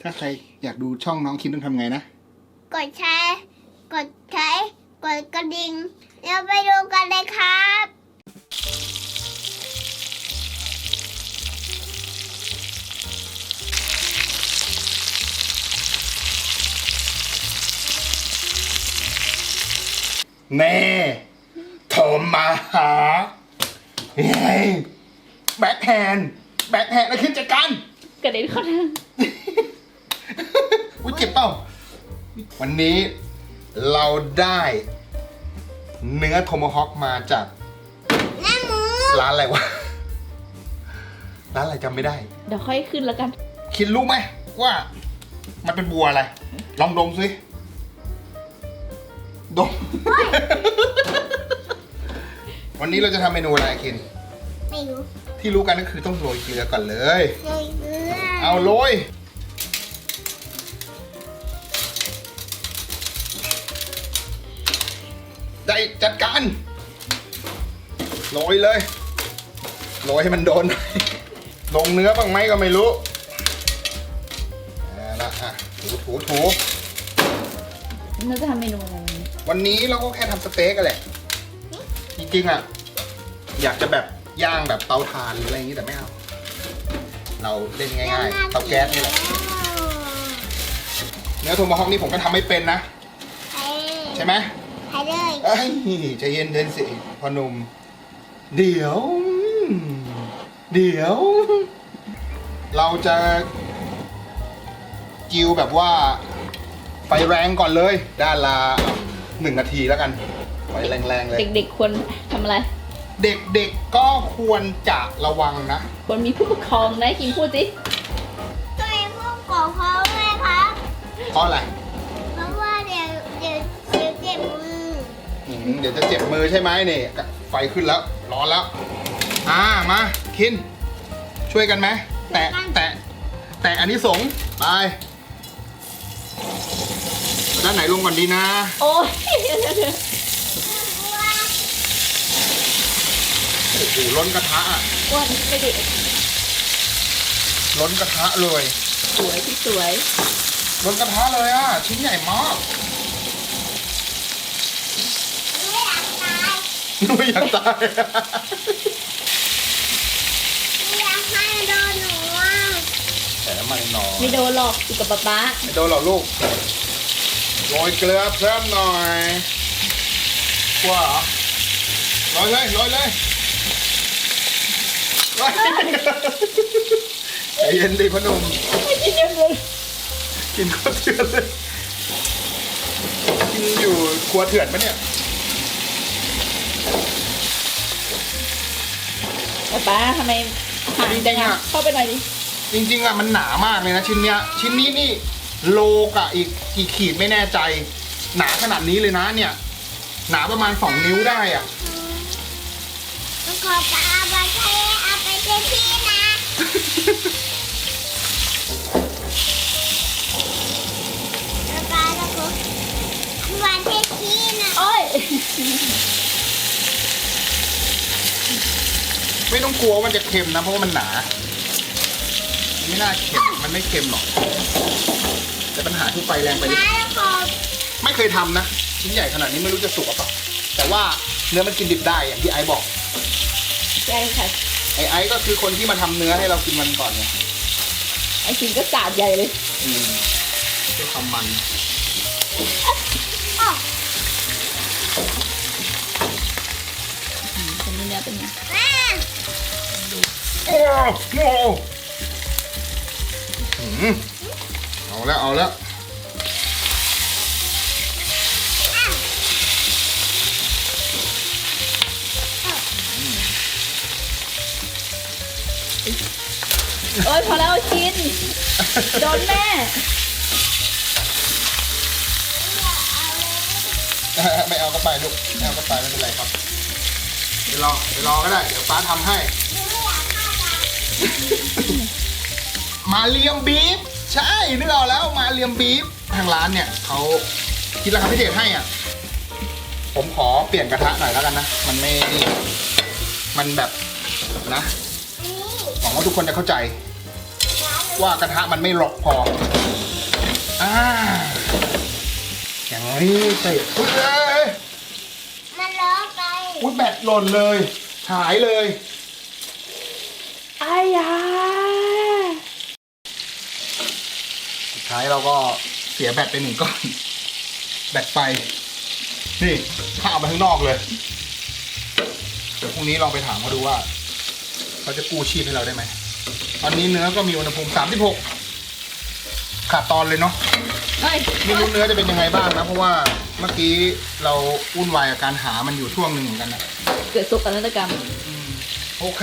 ถ้าใครอยากดูช่องน้องคิมต้องทำไงนะ กดแชร์ กดใช้ กดกระดิ่งเราไปดูกันเลยครับแน่โทรมาหาเฮ้ยแบ็คแฮนด์ แบ็คแฮนด์แล้วขึ้นจัดการกระเด็นเข้าทางอุ้ยเจ็บเปล่าวันนี้เราได้เนื้อโทโมฮอคมาจากแม่หมูร้านอะไรวะ ร้านอะไรจำไม่ได้ เดี๋ยวค่อยขึ้นแล้วกัน คิดรู้ไหมว่า มันเป็นบัวอะไร ลองดมสิดม วันนี้เราจะทำเมนูอะไรคิน ไม่รู้ ที่รู้กันก็คือต้องโรยเกลือก่อนเลยเลยเกลือเอาโรย ได้จัดการโรยเลยโรยให้มันโดน ลงเนื้อบ้างไหมก็ไม่รู้เอาละอะถูถูถูน่าจะทำเมนูอะไรวันนี้วันนี้เราก็แค่ทำสเต็กกันแหละ จริงๆอะ อยากจะแบบ ย่างแบบเตาถ่านหรืออะไรอย่างนี้แต่ไม่เอา เราเล่นง่ายๆเตาแก๊สนี่แหละเนื้อโทมาฮอกนี่ผมก็ทำไม่เป็นนะ ใช่ใช่ไหมใช่เลยเอ้ยใจเย็นเย็นสิพอหนุ่มเดี๋ยว เดี๋ยว เราจะกิวแบบว่าไฟแรงก่อนเลย ด้านละหนึ่งนาทีแล้วกันไฟแรงๆเลย เด็กๆควรทำอะไร เด็กๆก็ควรจะระวังนะควรมีผู้ปกครองนะคิมพูดสิตัวเองพวกของเขาไหมครับ เพราะอะไรเพราะว่าเดี๋ยวเดี๋ยวเดี๋ยวเจ็บมืออืมเดี๋ยวจะเจ็บมือใช่ไหมนี่ไฟขึ้นแล้ว ร้อนแล้ว อ่ามาคิน ช่วยกันไหมแตะแตะแตะอันนี้สงส์ไปด้านไหนลงก่อนดีนะ โอ้ย โอ้โหล้นกระทะอะอ้วนไปดิล้นกระทะเลย สวยที่สวย ล้นกระทะเลยอะ ชิ้นใหญ่มากไม่อยากตายไม่อยากตายไม่อยากให้โดนหนูอะแต่น้ำมันหน่อยไม่โดนหรอกอยู่กับป๊าป๊าไม่โดนหรอกลูกโรยเกลือเพิ่มหน่อยกลัวเหรอโรยเลยโรยเลยโรย ใจเย็นดิพอหนุ่มไม่กินเยอะเลยกินโคตรเถื่อนเลย กินอยู่ครัวเถื่อนปะเนี่ยป๊าป๊าทำไมห่างจังอะเข้าไปหน่อยดิ จริง ๆอะมันหนามากเลยนะชิ้นเนี้ย ชิ้นนี้นี่โลกะอีกกี่ขีดไม่แน่ใจ หนาขนาดนี้เลยนะเนี่ย หนาประมาณสองนิ้วได้อะขอปลาไปท โอ้ยไม่ต้องกลัวว่ามันจะเค็มนะ เพราะว่ามันหนา ไม่น่าเค็ม มันไม่เค็มหรอก แต่ปัญหาคือไฟแรงไปนิดปลาตะกบไม่เคยทำนะ ชิ้นใหญ่ขนาดนี้ไม่รู้จะสุกหรือเปล่าแต่ว่าเนื้อมันกินดิบได้อย่างที่ไอซ์บอก แกงไข่ไอไอซ์ก็คือคนที่มาทำเนื้อให้เรากินมันก่อนไงไอ้คิมก็สาดใหญ่เลยอืมเพื่อความมันอ้อ เนื้อเป็นไงแม่โอ้โหอืมเอาแล้วเอาแล้วโอ้ยพอแล้วชิน โดนแม่ไม่เอาก็ไปลูกไม่เอาก็ไปไม่เป็นไรครับเดี๋ยว รอเดี๋ยวรอก็ได้ เดี๋ยวฟ้าทำให้ มาเลียมบีฟใช่นึกออกแล้วมาเลียมบีฟทางร้านเนี่ยเขาคิดราคาพิเศษให้อะ ผมขอเปลี่ยนกระทะหน่อยแล้วกันนะ มันไม่นี่มันแบบนะหวังว่าทุกคนจะเข้าใจ ว่ากระทะมันไม่หลอกพออ่าอย่างนี้สิอุ้ยเอ้ย อุ้ยแบตหล่นเลย หายเลยอายาสุดท้ายเราก็เสียแบตไปหนึ่งก้อน แบตไฟนี่ข้าเอาไปข้างนอกเลย เดี๋ยวพรุ่งนี้ลองไปถามเขาดูว่า เขาจะกู้ชีพให้เราได้ไหม ตอนนี้เนื้อก็มีอุณหภูมิ36 ขาดตอนเลยเนาะเฮ้ยไม่รู้เนื้อจะเป็นยังไงบ้างนะเพราะว่าเมื่อกี้เราวุ่นวายกับการหามันอยู่ช่วงหนึ่งเหมือนกันนะเกิดสุกอนันตกรรม โอเค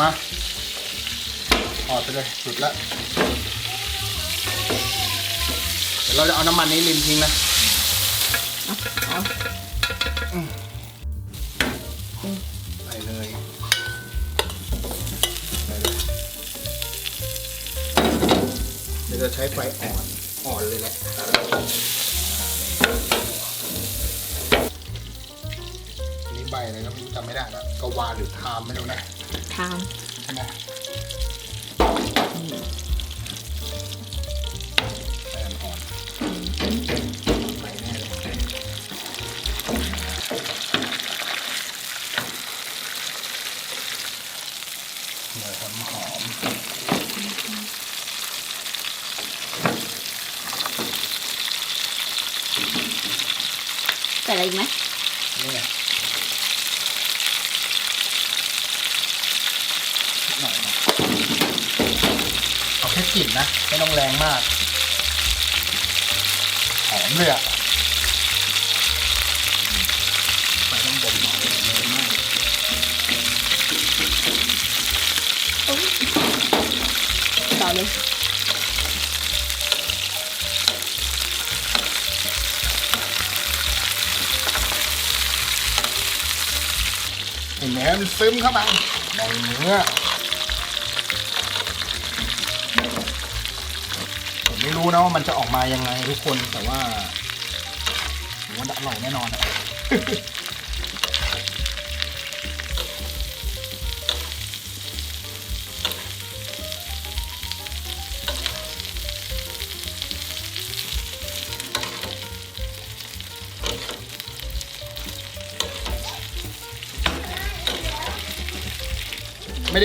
มาถอดไปเลยสุดละเดี๋ยวเราจะเอาน้ำมันนี้ริมทิ้งนะ เอาใส่เลยใส่เลย เดี๋ยวจะใช้ไฟอ่อนอ่อนเลยแหละอันนี้ใบอะไรก็ไม่รู้จำไม่ได้แล้วกวาหรือทามไม่รู้นะทามใช่ไหม ใส่อะไรอีกไหมๆนี่ไงนิดหน่อยนะเอาแค่กลิ่นนะ ไม่ต้องแรงมาก หอมเลยอะไปต้องบ่มหน่อยเลยมากต่อเลย มันซึมเข้าไปในเนื้อผมไม่รู้นะว่ามันจะออกมายังไงทุกคนแต่ว่าผมว่าอร่อยแน่นอน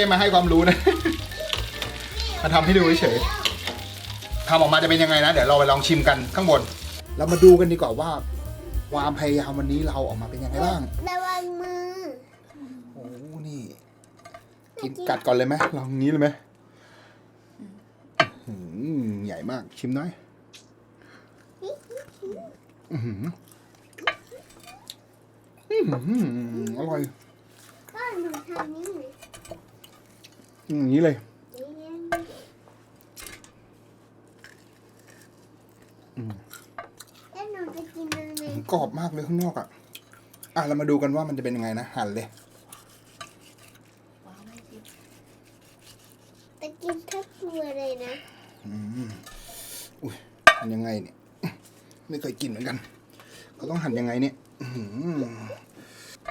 ไม่ได้มาให้ความรู้นะ มาทำให้ดูเฉยๆทำออกมาจะเป็นยังไงนะ เดี๋ยวเราไปลองชิมกันข้างบน เรามาดูกันดีกว่าว่าความพยายามวันนี้เราออกมาเป็นยังไงบ้าง ระวังมือ โอ้นี่ กินกัดก่อนเลยไหมลองงี้เลยไหมอื้อหือใหญ่มากชิมหน่อยอื้อหืออื้อหืออร่อย ก็หนูทำนี่ อย่างนี้เลย แล้วหนูจะกินอะไรกรอบมากเลยข้างนอกอะ อะ เรามาดูกันว่ามันจะเป็นยังไงนะ หั่นเลย จะกินทั้งตัวเลยนะ อืมอุ้ยมันยังไงเนี่ย ไม่เคยกินเหมือนกัน เขาต้องหั่นยังไงเนี่ย อื้อหือ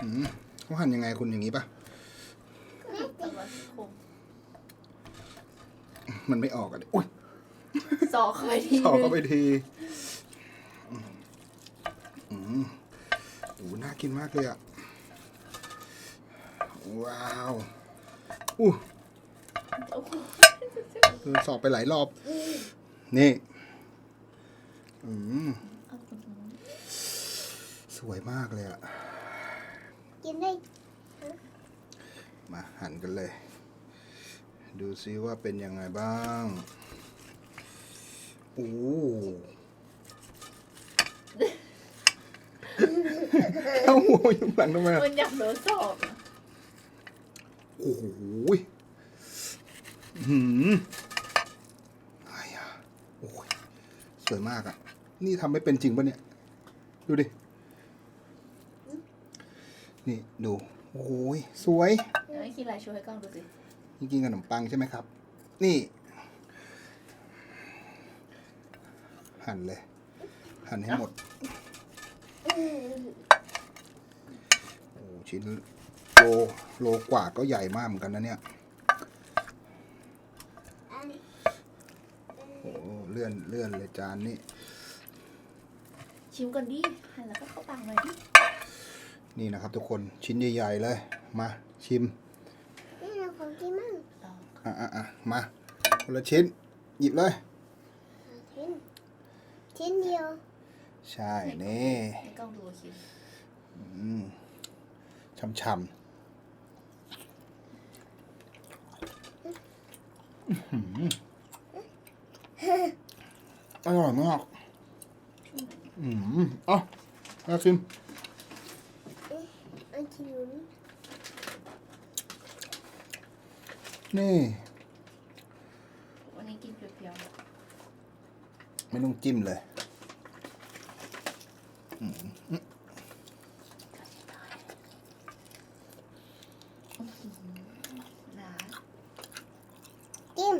อืมเขาหั่นยังไงคุณอย่างนี้ปะ มันไม่ออกอะดิอุ้ยสอกเข้าไปทีสอกเข้าไปทีอืมโอ้น่ากินมากเลยอะ ว้าวอู้เออสอบไปหลายรอบ นี่ อืมสวยมากเลยอะ กินได้ มาหั่นกันเลย ดูซิว่าเป็นยังไงบ้างโอ้เอาหัวอยู่หลังทำไมอะมันอยากโดนสอบอะโอ้โหยหืมอะไรอะโอ้ยสวยมากอะ นี่ทำไม่เป็นจริงปะเนี่ย ดูดิ นี่ ดู โอ้ยสวย เดี๋ยวให้คิดอะไรช่วยให้กล้องดูสิ นี่กินขนมปังใช่ไหมครับ นี่ หั่นเลย หั่นให้หมดโอ้ชิ้นโลโลกว่าก็ใหญ่มากเหมือนกันนะเนี่ยอันลื่อนเลื่อนเลยจานนี้ชิมก่อนดิหั่นแล้วก็เข้าปากหน่อยดินี่นะครับทุกคนชิ้นใหญ่ ๆ เลย มาชิมนี่เรา ของกินมั่งลองอะอะอะมาคนละชิ้น หยิบเลย ชิ้นชิ้นเดียวใช่นี่ในกล้องดูชิมอืมช่ำๆอื้อหืออร่อยมาก อืมเอะมาชิมอันชิ้น นู้นนี่ วันนี้กินเปรี้ยวไม่ต้องจิ้มเลยๆนะจิ้ม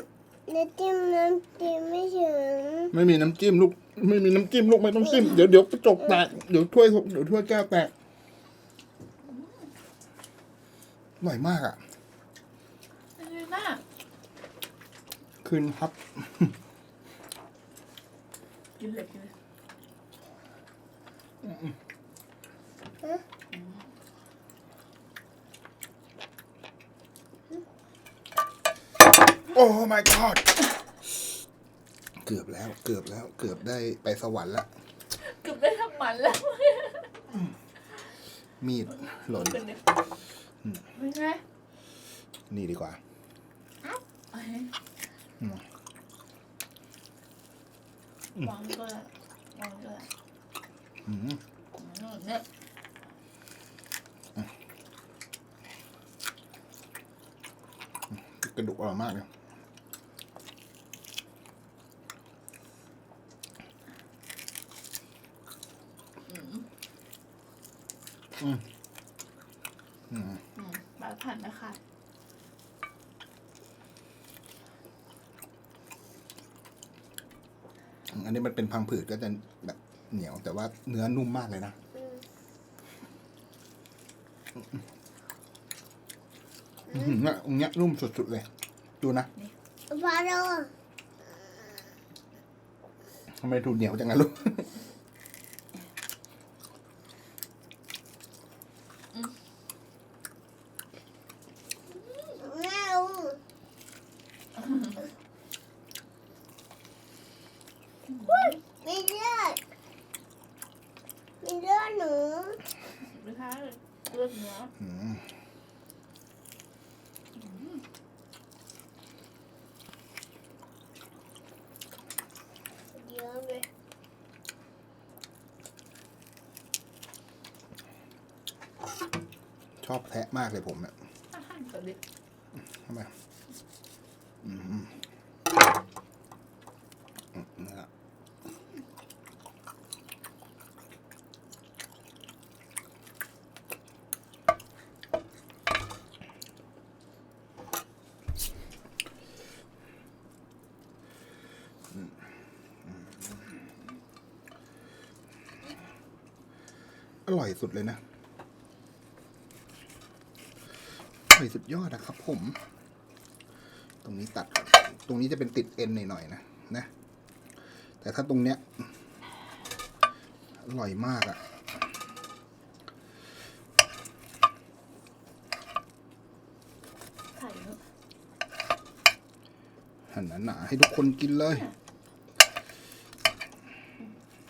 น้ำจิ้มน้ำจิ้มไม่ถึงไม่มีน้ำจิ้มลูก ไม่มีน้ำจิ้มลูกไม่ต้องจิ้ม เดี๋ยวเดี๋ยวกระจกแตก เดี๋ยวถ้วยเดี๋ยวถ้วยแก้วแตกอร่อยมากอะ อร่อยมาก คืนครับ กินเลยกินเลยโอ้ my god เกือบแล้ว เกือบแล้ว เกือบได้ไปสวรรค์แล้วเกือบได้ทำหมันแล้วมีดหล่นเป็นไงไม่ไง นี่ดีกว่า เอาให้ วางก็ได้วางด้อืมอืมเนี่ยกระดูกอร่อยมากเลยอืม อืมอืมบาผันนะคะ นนี้มันเป็นพังผืดก็จะแบบเหนียวแต่ว่าเนื้อนุ่มมากเลยนะอืมเนี่ยเนี้ยนุ่มสุดๆเลย ดูนะพอแล้วอะทำไมถูกเหนียวจังนะลูก แม่เอาไม่เลือดไม่เลือดหนู นะคะเลือดเนื้อ อืม เยอะเลย ช อบแทะมากเลยผมเนี่ยอาหารก่อนดิทำไมอืมอืมนะฮะอืมอืมอร่อยสุดเลยนะ อร่อ ยสุดยอดนะครับผม ตรงนี้ตัด ตรงนี้จะเป็นติดเอ็นหน่อยๆนะนะ แต่ถ้าตรงเนี้ยอร่อยมากอะไข่เนอะหั่นหนาๆให้ทุกคนกินเลย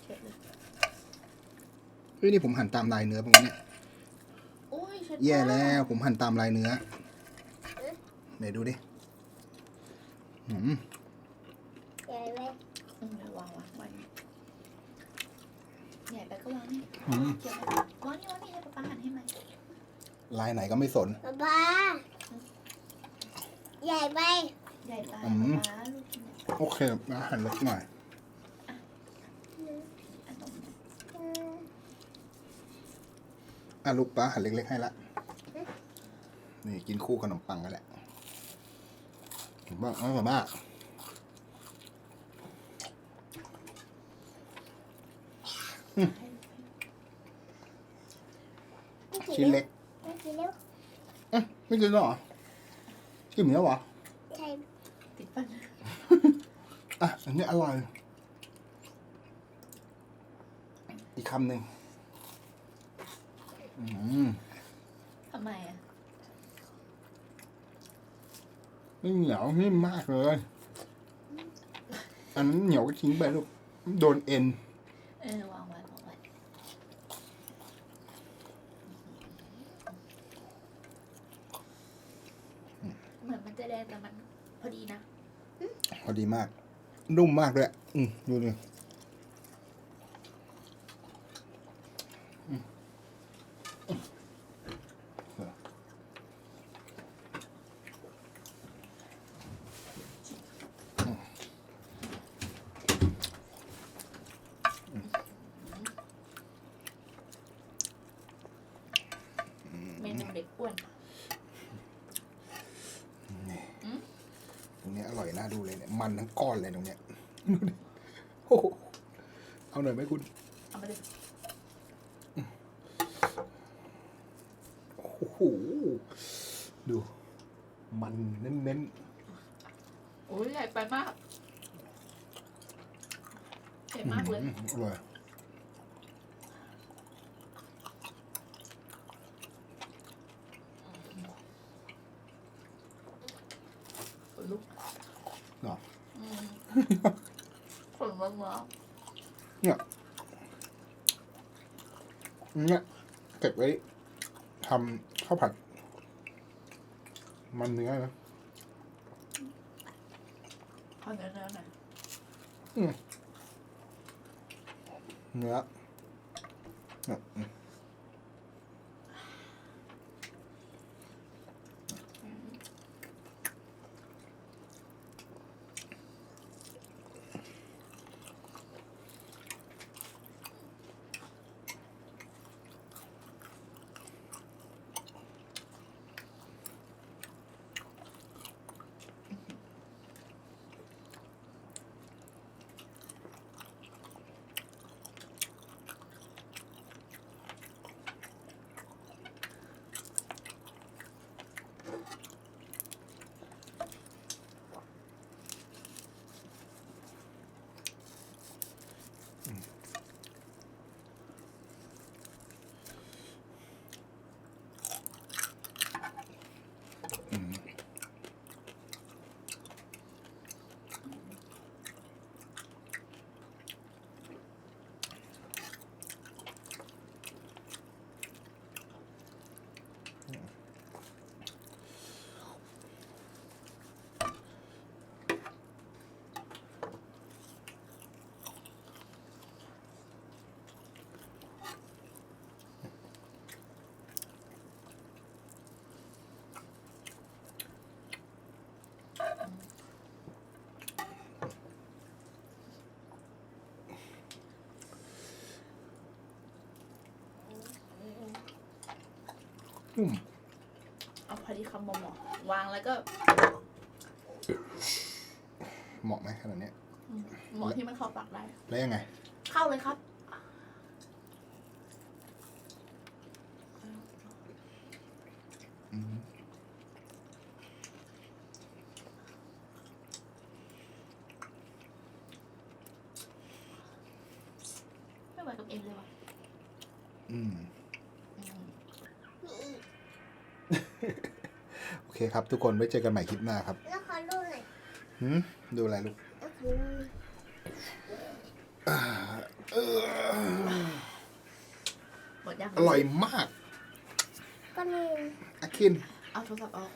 เช็ดเลยเฮ้ยนี่ผมหั่นตามลายเนื้อปะวะเนี่ยโอ้ยเช็ด แย่แล้วผมหั่นตามลายเนื้อไหนดูดิอืมใหญ่ไหมอืมเดี๋ยววางวางวางใหญ่ไปก็วางนี่อืมเกี่ยวไหมวางนี่วางนี่ให้ป๊าป๊าหั่นให้มันลายไหนก็ไม่สน ป๊าป๊าใหญ่ไปใหญ่ไปอืมป๊าลูกกินโอเคมาหั่นเล็กหน่อยอันนมเนี่ยอืมอะลูกป้าหั่นเล็กๆให้ละ นี่กินคู่ขนมปังกันแหละบ้าเอาบ้าชิ้นเล็กไม่กินแล้วเอ๊ะไม่กินแล้วเหรอกินแล้วเหรอใช่ติดฟันอะอันนี้อร่อย อีกคำหนึ่งอืมทำไมอะ ไม่เหนียวนิ่มมากเลย อันนั้นเหนียวก็ทิ้งไปลูก โดนเอ็น เออวางไว้วางไว้เหมือนมันจะแดงแต่มันพอดีนะ พอดีมาก นุ่มมากด้วย อืมดูดิอืมอืม เมนูเด็กอ้วน ตรงเนี้ยอร่อยน่า ดูเลยเนี่ยมันทั้งก้อนเลยตรงเนี้ยดูดิโอ้โหเอาหน่อยไหมคุณเอามาเลยโอ้โหดู มันเน้นโอ้ยใหญ่ไปมากใหญ่ๆมากเลย อือร่อย ขนลุก เนาะ อืม ขนลุกแล้วเนี่ยเนี่ยเก็บไว้ทำข้าวผัด มันเนื้อนะเอาเนื้อเนื้อหน่อยเนื้อเนี่ยอืมนุ่ม เอาพอดีคำมอมวางแล้วก็เหมาะไหมขนาดเนี้ยอืมหมอที่มันเข้าปากได้ แล้วยังไง เข้าเลยครับ อืมไม่ไหวกับเอ็มเลยว่ะ อืม อืม โอเคครับ ทุกคนไว้เจอกันใหม่คลิปหน้าครับแล้วขอดูหน่อยหืมดูอะไรลูกแล้วขอดูหน่อยหมดยังอร่อยมากก็นี่อาคินเอาโทรศัพท์ออก